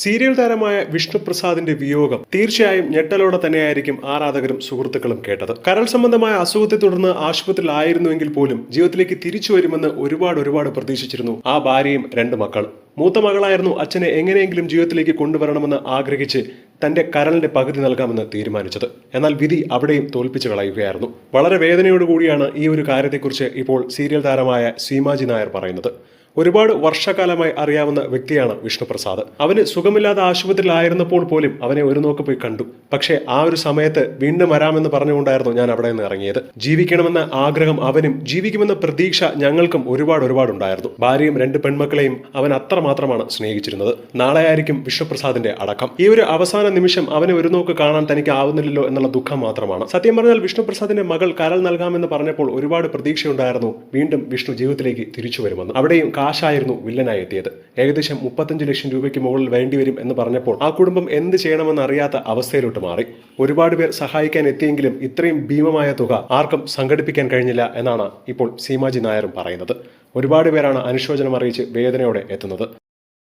Serial താരമായ വിഷ്ണുപ്രസാദിന്റെ വിയോഗം തീർച്ചയായും ഞെട്ടലോടെ തന്നെയായിരിക്കും ആരാധകരും സുഹൃത്തുക്കളും കേട്ടത്. കരൾ സംബന്ധമായ അസുഖത്തെ തുടർന്ന് ആശുപത്രിയിലായിരുന്നുവെങ്കിൽ പോലും ജീവിതത്തിലേക്ക് തിരിച്ചു വരുമെന്ന് ഒരുപാട് ഒരുപാട് പ്രതീക്ഷിച്ചിരുന്നു ആ ഭാര്യയും രണ്ട് മക്കൾ. മൂത്ത മകളായിരുന്നു അച്ഛനെ എങ്ങനെയെങ്കിലും ജീവിതത്തിലേക്ക് കൊണ്ടുവരണമെന്ന് ആഗ്രഹിച്ച് തന്റെ കരളിന്റെ പകുതി നൽകാമെന്ന് തീരുമാനിച്ചത്. എന്നാൽ വിധി അവിടെയും തോൽപ്പിച്ചു കളയുകയായിരുന്നു. വളരെ വേദനയോടുകൂടിയാണ് ഈ ഒരു കാര്യത്തെക്കുറിച്ച് ഇപ്പോൾ സീരിയൽ താരമായ സീമാജി നായർ പറയുന്നത്. ഒരുപാട് വർഷകാലമായി അറിയാവുന്ന വ്യക്തിയാണ് വിഷ്ണുപ്രസാദ്. അവന് സുഖമില്ലാതെ ആശുപത്രിയിലായിരുന്നപ്പോൾ പോലും അവനെ ഒരു നോക്ക് പോയി കണ്ടു. പക്ഷേ ആ ഒരു സമയത്ത് വീണ്ടും വരാമെന്ന് പറഞ്ഞുകൊണ്ടായിരുന്നു ഞാൻ അവിടെ നിന്ന് ഇറങ്ങിയത്. ജീവിക്കണമെന്ന ആഗ്രഹം അവനും ജീവിക്കുമെന്ന പ്രതീക്ഷ ഞങ്ങൾക്കും ഒരുപാട് ഒരുപാട് ഉണ്ടായിരുന്നു. ഭാര്യയും രണ്ട് പെൺമക്കളെയും അവൻ അത്രമാത്രമാണ് സ്നേഹിച്ചിരുന്നത്. നാളെ ആയിരിക്കും വിഷ്ണുപ്രസാദിന്റെ അടക്കം. ഈ ഒരു അവസാന നിമിഷം അവനെ ഒരു നോക്ക് കാണാൻ തനിക്ക് ആവുന്നില്ലല്ലോ എന്നുള്ള ദുഃഖം മാത്രമാണ്. സത്യം പറഞ്ഞാൽ വിഷ്ണുപ്രസാദിന്റെ മകൾ കരൽ നൽകാമെന്ന് പറഞ്ഞപ്പോൾ ഒരുപാട് പ്രതീക്ഷയുണ്ടായിരുന്നു. വീണ്ടും വിഷ്ണു ജീവിതത്തിലേക്ക് തിരിച്ചു വരുമെന്ന്. അവിടെയും കാശായിരുന്നു വില്ലനായി എത്തിയത്. ഏകദേശം മുപ്പത്തഞ്ച് ലക്ഷം രൂപയ്ക്ക് മുകളിൽ വേണ്ടിവരും എന്ന് പറഞ്ഞപ്പോൾ ആ കുടുംബം എന്ത് ചെയ്യണമെന്ന് അറിയാത്ത അവസ്ഥയിലോട്ട് മാറി. ഒരുപാട് പേർ സഹായിക്കാൻ എത്തിയെങ്കിലും ഇത്രയും ഭീമമായ തുക ആർക്കും സംഘടിപ്പിക്കാൻ കഴിഞ്ഞില്ല എന്നാണ് ഇപ്പോൾ സീമാജി നായരും പറയുന്നത്. ഒരുപാട് പേരാണ് അനുശോചനം അറിയിച്ച് വേദനയോടെ എത്തുന്നത്.